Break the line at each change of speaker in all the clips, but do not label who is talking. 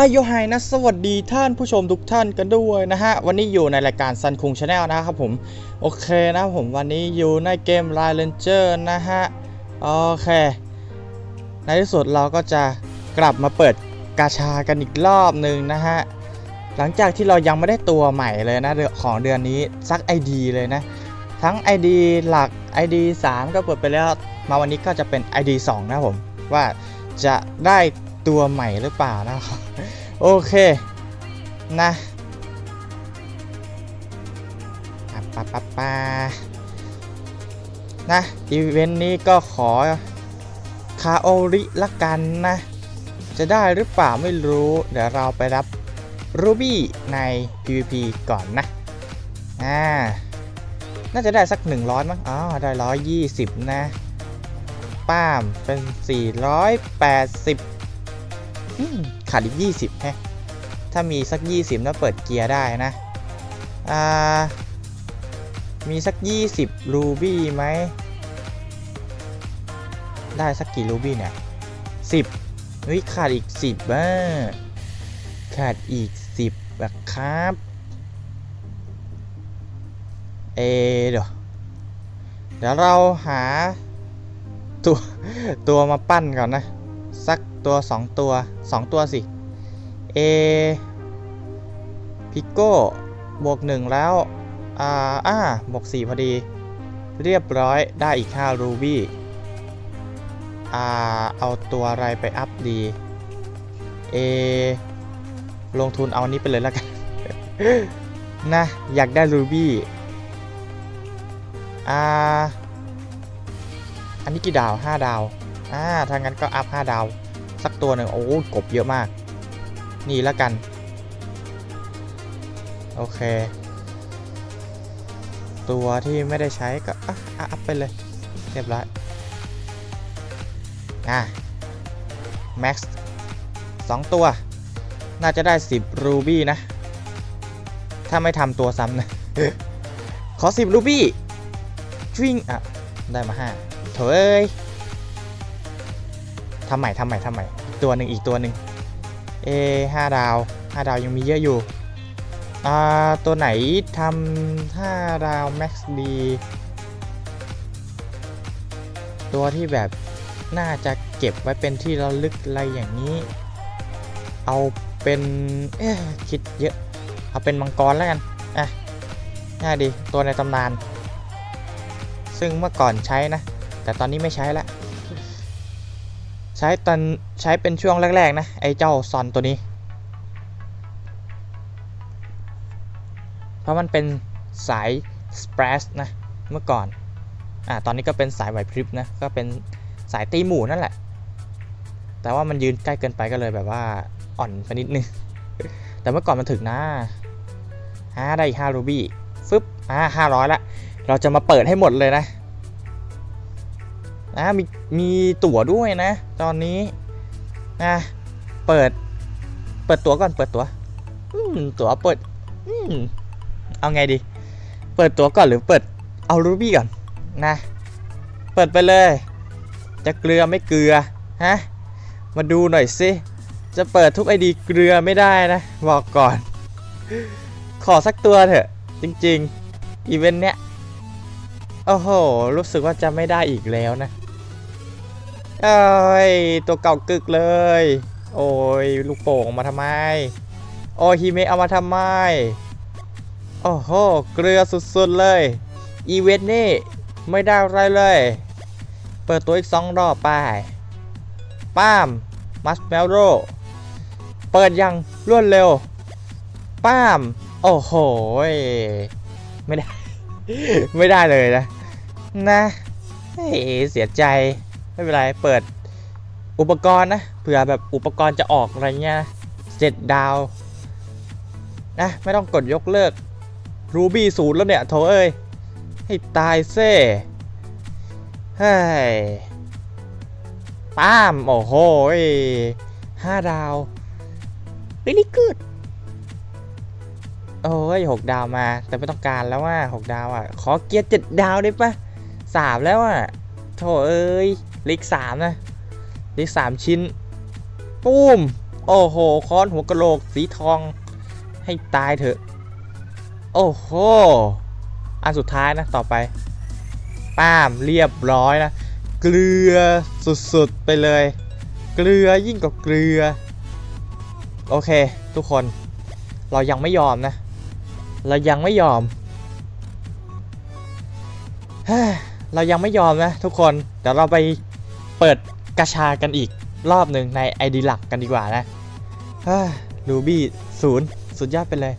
อายุไฮนะสวัสดีท่านผู้ชมทุกท่านกันด้วยนะฮะ วันนี้อยู่ในรายการซันคุงชาแนลนะครับผม โอเคนะผมวันนี้อยู่ในเกม Line Ranger นะฮะ โอเค ในที่สุดเราก็จะกลับมาเปิดกาชากันอีกรอบหนึ่งนะฮะ หลังจากที่เรายังไม่ได้ตัวใหม่เลยนะของเดือนนี้ซัก ID เลยนะ ทั้ง ID หลัก ID 3 ก็เปิดไปแล้ว มาวันนี้ก็จะเป็น ID 2 นะผมว่าจะได้ ตัวใหม่หรือเปล่านะครับ โอเคนะปะปะปะนะ อีเวนต์นี้ก็ขอคาโอริละกันนะ จะได้หรือเปล่าไม่รู้ เดี๋ยวเราไปรับรูบี้ใน PVP ก่อนนะ อ่า น่าจะได้สัก 100 มั้ง อ๋อ ได้ 120 นะ ป้ามเป็น 480อืม ขาดอีก 20แฮะถ้ามีสัก 20แล้วเปิดเกียร์ได้นะอ่ามีสัก 20 รูบี้ไหม ได้สักกี่รูบี้เนี่ย10เฮ้ยขาดอีก 10บ้าขาดอีก 10แบบครับเอเดี๋ยวเดี๋ยวเราหาตัวตัวมาปั้นก่อนนะ ตัว 2 ตัว 2 ตัวสิ A พิโก้บวก 1 แล้ว อ่าอ่าบวก 4 พอดี เรียบร้อยได้อีก5รูบี้อ่าเอาตัวอะไรไปอัพดี A ลงทุนเอาอันนี้ไปเลยแล้วกัน นะ อยากได้รูบี้อ่าอันนี้กี่ดาว 5 ดาวอ่าถ้างั้นก็อัพ 5 ดาว สักตัวหนึ่งโอ้ยกบเยอะมาก นี่แล้วกัน โอเค ตัวที่ไม่ได้ใช้ก็อะอัพไปเลย เรียบร้อยอะแม็กซ์สองตัว น่าจะได้ 10 รูบี้นะ ถ้าไม่ทำตัวซ้ำนะ ขอ 10 รูบี้วิ่งอะ ได้มา 5เถอะเอ้ย ทำใหม่ทำใหม่ทำใหม่ตัวหนึ่งอีกตัวหนึ่งเอห้าดาวห้าดาวยังมีเยอะอยู่อ่าตัวไหนทำห้าดาวแม็กซ์ดีตัวที่แบบน่าจะเก็บไว้เป็นที่ระลึกอะไรอย่างนี้ เอาเป็นเอ๊คิดเยอะเอาเป็นมังกรแล้วกันอะง่ายดีตัวในตำนาน ซึ่งเมื่อก่อนใช้นะ แต่ตอนนี้ไม่ใช้แล้ว ช้ตอนใช้เป็นช่วงแรกๆนะ ไอ้เจ้าซอนตัวนี้ เพราะมันเป็นสายสเปรสนะ เมื่อก่อนอ่าตอนนี้ก็เป็นสายไหวพริบนะ ก็เป็นสายตีหมู่นั่นแหละ แต่ว่ามันยืนใกล้เกินไปก็เลยแบบว่าอ่อนไปนิดนึง แต่เมื่อก่อนมันถึงนะอ่าได้อีกห้ารูบี้ฟึบอ่าห้าร้อยละ เราจะมาเปิดให้หมดเลยนะ นะมีมีตั๋วด้วยนะ ตอนนี้นะเปิด เปิดตั๋วก่อนเปิดตั๋วตั๋วเปิดอเอาไงดี เปิดตั๋วก่อนหรือเปิดเอารูบี้ก่อนนะ เปิดไปเลย จะเกลือไม่เกลือฮะมาดูหน่อยสิจะเปิดทุกไอดีเกลือไม่ได้นะ บอกก่อน ขอสักตัวเถอะ จริง ๆ อีเวนต์เนี้ยโอ้โห รู้สึกว่าจะไม่ได้อีกแล้วนะ เอ้ยตัวเก่ากึกเลย โอ้ยลูกโป่งมาทำไม โอ้ฮิเมะเอามาทำไม โอ้โหเกลือสุดๆเลย อีเวนต์นี่ไม่ได้อะไรเลย เปิดตัวอีกสองรอบไปป้ามมัสเมลโรเปิดยังรวดเร็ว ป้าม โอ้โห ไม่ได้ ไม่ได้เลยนะ นะเฮ้เสียใจ ไม่เป็นไร เปิดอุปกรณ์นะ เผื่อแบบอุปกรณ์จะออกอะไรเงี้ยเจ็ดดาวนะ ไม่ต้องกดยกเลิกรูบี้ศูนย์แล้วเนี่ยโถเอ้ย ให้ตายเซ่เฮ้ยป้าม โอ้โหห้าดาว really good โอ้ยหกดาวมา แต่ไม่ต้องการแล้วว่าหกดาวอะ ขอเกียร์เจ็ดดาวได้ปะสามแล้วอะโถเอ้ย ลิกสามนะลิกสามชิ้นปุ้ม โอ้โหค้อนหัวกะโหลกสีทอง ให้ตายเถอะ โอ้โห อันสุดท้ายนะ ต่อไป ป้ามเรียบร้อยนะ เกลือสุดๆ ไปเลย เกลือยิ่งกว่าเกลือ โอเค ทุกคนเรายังไม่ยอมนะ เรายังไม่ยอมเฮเรายังไม่ยอมนะทุกคน เดี๋ยวเราไป เปิดกระชากันอีกรอบหนึ่งใน ID หลักกันดีกว่านะลูบี้ศูนย์สุดยอดไปเลย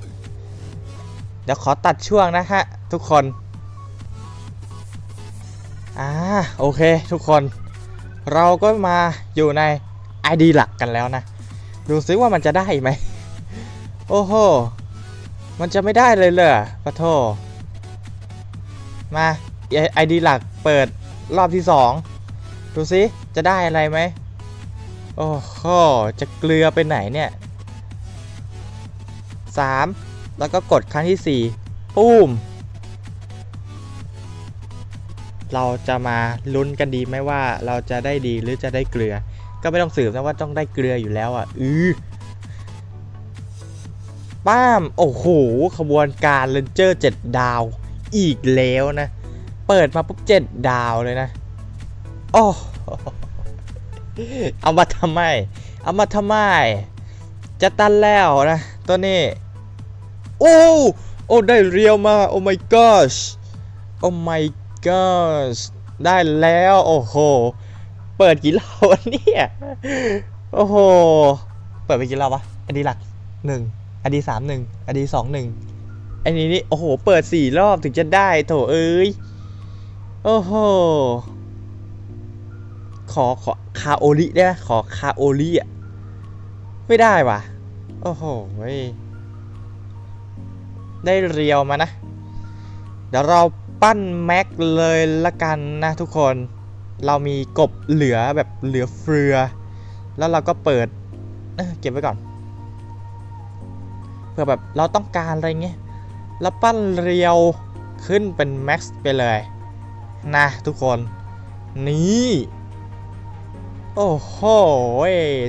เดี๋ยวขอตัดช่วงนะฮะ ทุกคน อ่า โอเค ทุกคน เราก็มาอยู่ใน ID หลักกันแล้วนะ ดูซิว่ามันจะได้ไหม โอ้โห มันจะไม่ได้เลยเหรอปะโท มา ID หลักเปิดรอบที่2 ดูซิจะได้อะไรไหมโอ้โหจะเกลือไปไหนเนี่ย 3 แล้วก็กดครั้งที่ 4 ปุ้ม เราจะมาลุ้นกันดีไหมว่าเราจะได้ดีหรือจะได้เกลือ ก็ไม่ต้องสืบนะว่าต้องได้เกลืออยู่แล้วอะ อือป้าม โอ้โห ขบวนการเลนเจอร์ 7 ดาว อีกแล้วนะ เปิดมาปุ๊บ 7 ดาวเลยนะ โอ้เอามาทำไม เอามาทำไม จะตันแล้วนะตัวนี้ โอ้ โอ้ได้เรียวมา โอ้ my gosh โอ้ my gosh ได้แล้วโอ้โห เปิดกี่รอบวะเนี่ย โอ้โห เปิดไปกี่รอบวะ อันนี้หลักหนึ่ง อันนี้สามหนึ่ง อันนี้สองหนึ่ง อันนี้นี่ โอ้โห เปิดสี่รอบถึงจะได้โถเอ้ย โอ้โห ขอขอคาโอริได้ไหมขอคาโอริอะ ไม่ได้ว่ะ โอ้โหได้เรียวมานะ เดี๋ยวเราปั้นแม็กเลยละกันนะทุกคน เรามีกบเหลือแบบเหลือเฟือ แล้วเราก็เปิดเเก็บไว้ก่อน เพื่อแบบเราต้องการอะไรเงี้ย แล้วปั้นเรียวขึ้นเป็นแม็กซ์ไปเลย นะทุกคน นี่ โอ้โห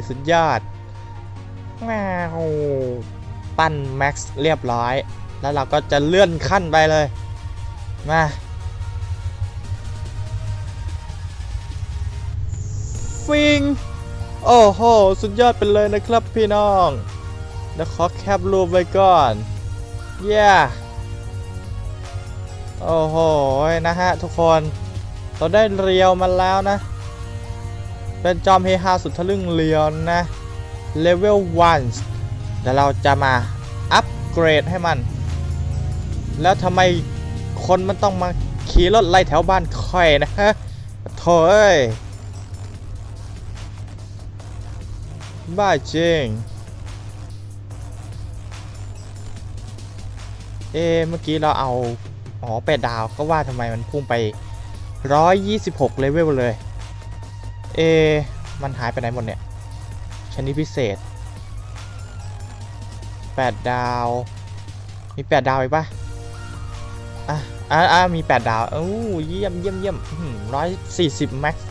สุดยอดแมวปั้นแม็กซ์เรียบร้อย แล้วเราก็จะเลื่อนขั้นไปเลย มาฟิงโอ้โห สุดยอดไปเลยนะครับพี่น้องเดี๋ยวขอแคปรูปไว้ก่อนเย้โอ้โห นะฮะทุกคน เราได้เรียวมาแล้วนะ เป็นจอมเฮฮาสุดทะลึ่งเรียวนะเลเวล1เดี๋ยวเราจะมาอัปเกรดให้มัน แล้วทำไมคนมันต้องมาขี่รถไล่แถวบ้านค่อยนะฮะโถ่เอ้ยบ้าจริง เอเมื่อกี้เราเอา อ๋อแปดดาวก็ว่าทำไมมันพุ่งไป 126 เลเวลเลย เอ มันหายไปไหนหมดเนี่ย ชนิดพิเศษ 8 ดาว มี 8 ดาวอีกปะอะอะอะมี 8 ดาวอู้เยี่ยมเยี่ยมเยี่ยมร้อยสี่สิบแม็กซ์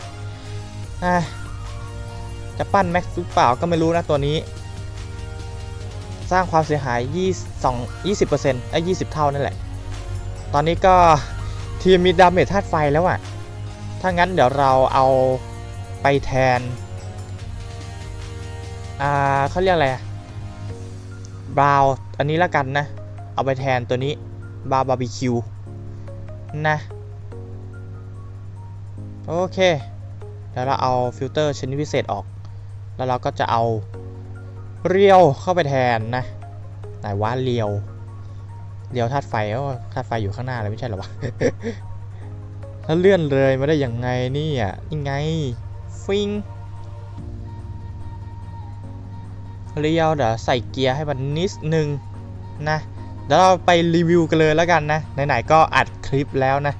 อะจะปั้นแม็กซ์หรือเปล่าก็ไม่รู้นะตัวนี้ สร้างความเสียหาย 22 20%ไอ้ย20 เท่านั่นแหละ ตอนนี้ก็ทีมมีดาเมจธาตุไฟแล้วอะ ถ้างั้นเดี๋ยวเราเอา ไปแทน อ่าเขาเรียกอะไรบราวอันนี้ละกันนะ เอาไปแทนตัวนี้บาร์บาร์บีคิวนะ โอเค แล้วเราเอาฟิลเตอร์ชนิดพิเศษออก แล้วเราก็จะเอาเรียวเข้าไปแทนนะไหนว่าเรียวเรียวธาตุไฟอ้าธาตุไฟอยู่ข้างหน้าเลยไม่ใช่หรอวะแล้วเลื่อนเลยมาได้ยังไงนี่อะยังไง ฟิงเรียวเดี๋ยวใส่เกียร์ให้มันนิดนึงนะเดี๋ยวเราไปรีวิวกันเลยแล้วกันนะ ไหนๆก็อัดคลิปแล้วนะ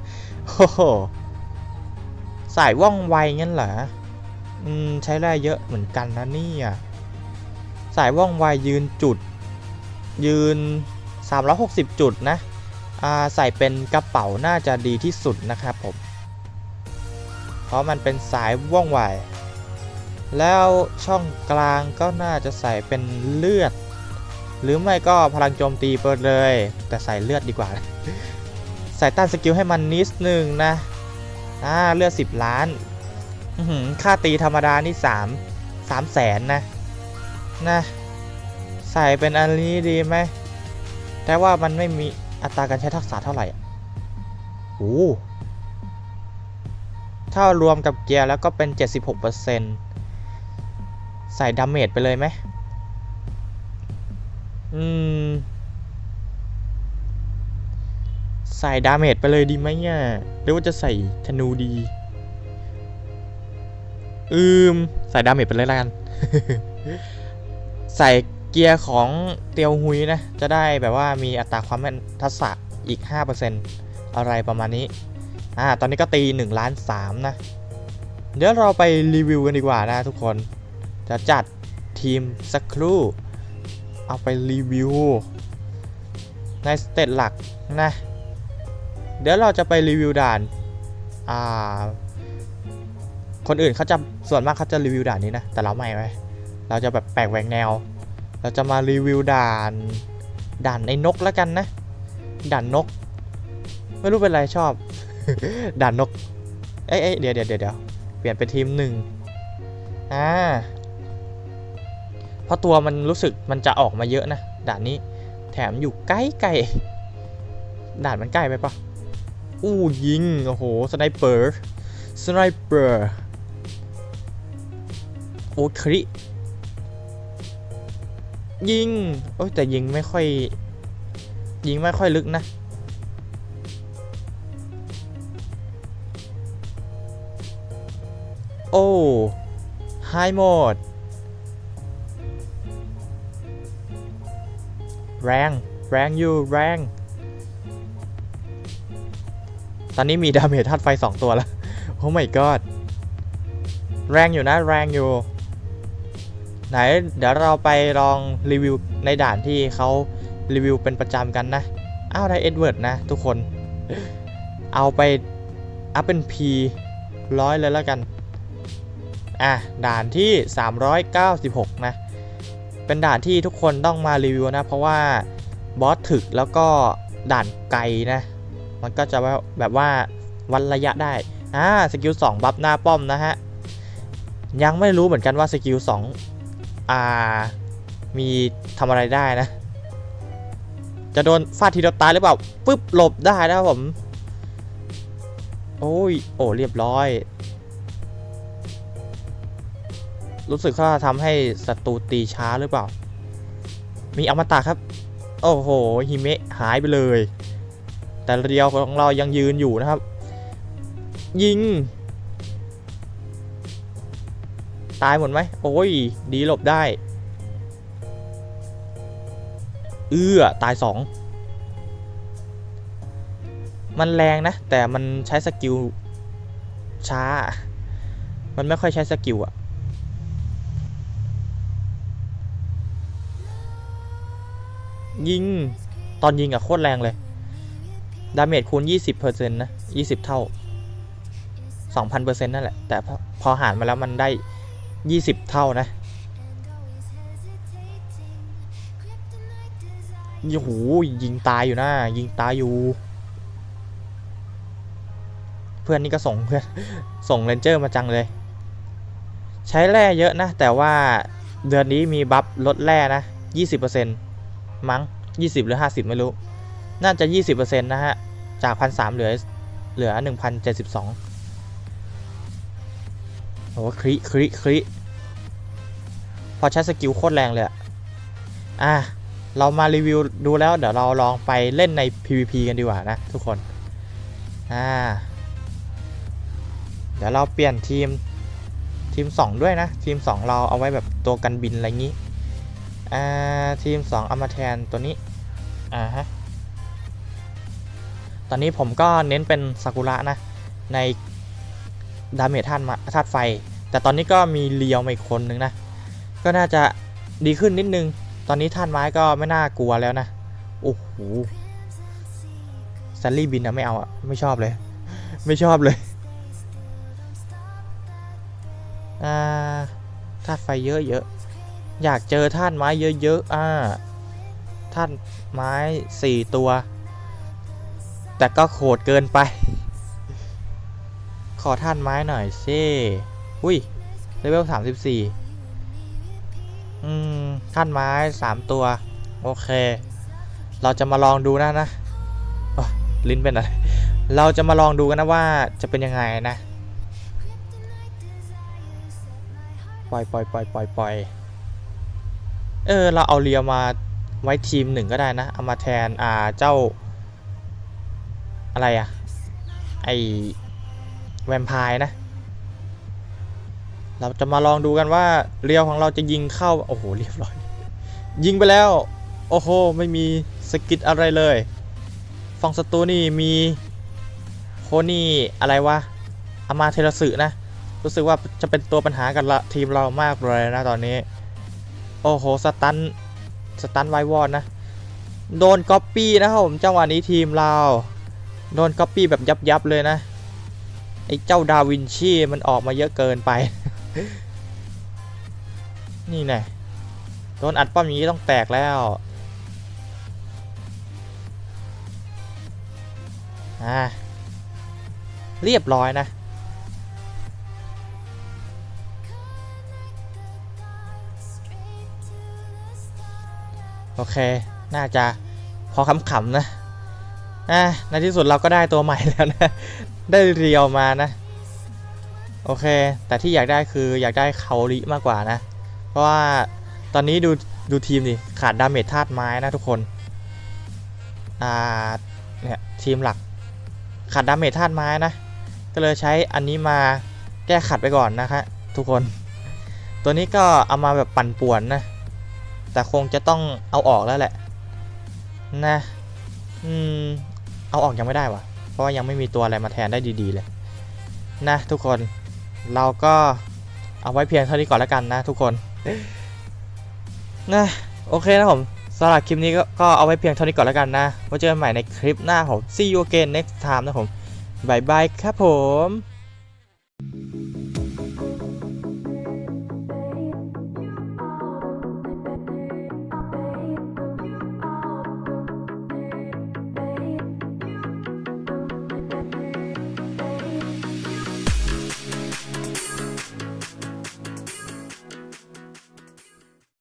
โอ้โหสายว่องไวงั้นเหรออืมใช้แร่เยอะเหมือนกันนะนี่ยสายว่องไวยืนจุด ยืน 360 จุดนะอ่าใส่เป็นกระเป๋าน่าจะดีที่สุดนะครับผม ราะมันเป็นสายว่องไว แล้วช่องกลางก็น่าจะใส่เป็นเลือด หรือไม่ก็พลังโจมตีไปเลย แต่ใส่เลือดดีกว่า ใส่ต้านสกิลให้มันนิดนึงนะ อ่าเลือด 10 ล้าน ค่าตีธรรมดานี่ 3 3แสนนะ นะ ใส่เป็นอันนี้ดีไหม แต่ว่ามันไม่มีอัตราการใช้ทักษะเท่าไหร่อะโอ้ ถ้ารวมกับเกียร์แล้วก็เป็น 76%ใส่ดาเมจไปเลยไหมอืม ใส่ดาเมจไปเลยดีไหมเนี่ยหรือว่าจะใส่ธนูดี อืม ใส่ดาเมจไปเลยละกัน ใส่เกียร์ของเตียวฮุยนะ จะได้แบบว่ามีอัตราความแม่นทักษะอีก 5%อะไรประมาณนี้ อ่าตอนนี้ก็ตี1ล้าน3นะ เดี๋ยวเราไปรีวิวกันดีกว่านะทุกคน จะจัดทีมสักครู่ เอาไปรีวิว ในสเตตหลักนะ เดี๋ยวเราจะไปรีวิวด่าน อ่า คนอื่นเขาจะส่วนมากเขาจะรีวิวด่านนี้นะ แต่เราไม่ไหมเราจะแบบแปลกแหวกแนว เราจะมารีวิวด่าน ด่านในนกแล้วกันนะ ด่านนก ไม่รู้เป็นไรชอบ ด่านนก เอ้ยเดี๋ยวเดี๋ยวเดี๋ยวเปลี่ยนเป็นทีมหนึ่งอ่าเพราะตัวมันรู้สึกมันจะออกมาเยอะนะ ด่านนี้ แถมอยู่ใกล้ไกลด่านมันใกล้ไปปะอู้ยิง โอ้โห สไนเปอร์ สไนเปอร์ โอ้คริยิง โอ้แต่ยิงไม่ค่อย ยิงไม่ค่อยลึกนะ โอ้ไฮโหมด แรง แรงอยู่ แรง ตอนนี้มีดาเมจธาตุไฟ 2 ตัวแล้ว โอ้ my god แรงอยู่นะ แรงอยู่ ไหน เดี๋ยวเราไปลองรีวิวในด่านที่เขารีวิวเป็นประจำกันนะ อ้าวได้เอ็ดเวิร์ดนะทุกคน เอาไปอัพเป็น P ร้อยเลยแล้วกัน อะด่านที่ 396 นะ เป็นด่านที่ทุกคนต้องมารีวิวนะ เพราะว่าบอสถึกแล้วก็ด่านไกลนะ มันก็จะแบบว่าวัดระยะได้ อ่า สกิล 2 บัฟหน้าป้อมนะฮะ ยังไม่รู้เหมือนกันว่าสกิล 2 อ่า มีทำอะไรได้นะ จะโดนฟาดทีเดียวตายหรือเปล่า ปึ๊บ หลบได้นะครับผม โอ้ย โอ้ เรียบร้อย รู้สึกว่าทำให้ศัตรูตีช้าหรือเปล่า มีอมตะครับ โอ้โหฮิเมะหายไปเลย แต่เรียวของเรายังยืนอยู่นะครับ ยิง ตายหมดไหมโอ้ย ดีหลบได้ เอื้อ ตายสองมันแรงนะ แต่มันใช้สกิลช้า มันไม่ค่อยใช้สกิลอะ ยิง ตอนยิงอะโคตรแรงเลย ดาเมจคูณ 20%นะ 20 เท่า 2,000%นั่นแหละ แต่พอหารมาแล้วมันได้ 20 เท่านะโอ้โหยิงตายอยู่นะยิงตายอยู่ เพื่อนนี่ก็ส่งเพื่อนส่งเรนเจอร์มาจังเลย ใช้แร่เยอะนะ แต่ว่าเดือนนี้มีบัฟลดแร่นะ 20%มั้ง 20 หรือ 50 ไม่รู้ น่าจะ 20%นะฮะ จาก 1,300 เหลือ เหลือ 1,072โอ้คริคริคริพอใช้สกิลโคตรแรงเลยอะอะ เรามารีวิวดูแล้ว เดี๋ยวเราลองไปเล่นใน PVP กันดีกว่านะ ทุกคน อ่า เดี๋ยวเราเปลี่ยนทีมทีม 2 ด้วยนะ ทีม 2 เราเอาไว้แบบตัวกันบินอะไรงี้ อ่าทีม 2 เอามาแทนตัวนี้ อ่าฮะ ตอนนี้ผมก็เน้นเป็นซากุระนะ ในดาเมจธาตุมาธาตุไฟ แต่ตอนนี้ก็มีเลียวมาอีกคนนึงนะ ก็น่าจะดีขึ้นนิดนึง ตอนนี้ธาตุไม้ก็ไม่น่ากลัวแล้วนะ โอ้โหซันลี่บินอะไม่เอาอะไม่ชอบเลย ไม่ชอบเลยอ่าธาตุไฟเยอะๆอะ อยากเจอธาตุไม้เยอะๆอ่าธาตุไม้สี่ตัว แต่ก็โหดเกินไป ขอธาตุไม้หน่อยสิอุ้ยเลเวลสามสิบสี่อืมธาตุไม้สามตัว โอเค เราจะมาลองดูนะนะอ๊ะลิ้นเป็นอะไร เราจะมาลองดูกันนะว่าจะเป็นยังไงนะ ปล่อยปล่อยปล่อยปล่อยปล่อย เออเราเอาเรียวมาไว้ทีมหนึ่งก็ได้นะ เอามาแทนอ่าเจ้า อะไรอะไอแวมไพร์นะ เราจะมาลองดูกันว่าเรียวของเราจะยิงเข้า โอ้โห เรียบร้อย ยิงไปแล้ว โอ้โห ไม่มีสกิดอะไรเลยฝั่งศัตรูนี่มีโคนี่อะไรวะอามาเทรสึนะ รู้สึกว่าจะเป็นตัวปัญหากับละทีมเรามากเลยนะตอนนี้ โอ้โห สตัน สตันไววอดนะ โดนก๊อปปี้นะครับผม จังหวะนี้ทีมเรา โดนก๊อปปี้แบบยับยับๆเลยนะ ไอ้เจ้าดาวินชีมันออกมาเยอะเกินไป นี่แน่โดนอัดป้อมอย่างนี้ต้องแตกแล้ว อ่า เรียบร้อยนะ โอเค น่าจะพอขำๆนะอะในที่สุดเราก็ได้ตัวใหม่แล้วนะ ได้เรียวมานะ โอเค แต่ที่อยากได้คืออยากได้คาริมากกว่านะ เพราะว่าตอนนี้ดูดูทีมดิขาดดาเมจธาตุไม้นะทุกคน อ่า เนี่ยทีมหลักขาดดาเมจธาตุไม้นะ ก็เลยใช้อันนี้มาแก้ขัดไปก่อนนะคะทุกคน ตัวนี้ก็เอามาแบบปั่นป่วนนะ แต่คงจะต้องเอาออกแล้วแหละ นะอืมเอาออกยังไม่ได้วะเพราะว่ายังไม่มีตัวอะไรมาแทนได้ดีๆเลย นะทุกคนเราก็เอาไว้เพียงเท่านี้ก่อนแล้วกันนะทุกคน นะโอเคนะผมสำหรับคลิปนี้ก็เอาไว้เพียงเท่านี้ก่อนแล้วกันนะไว้เจอกันใหม่ในคลิปหน้าผม see you again next time นะผมบายบายครับผม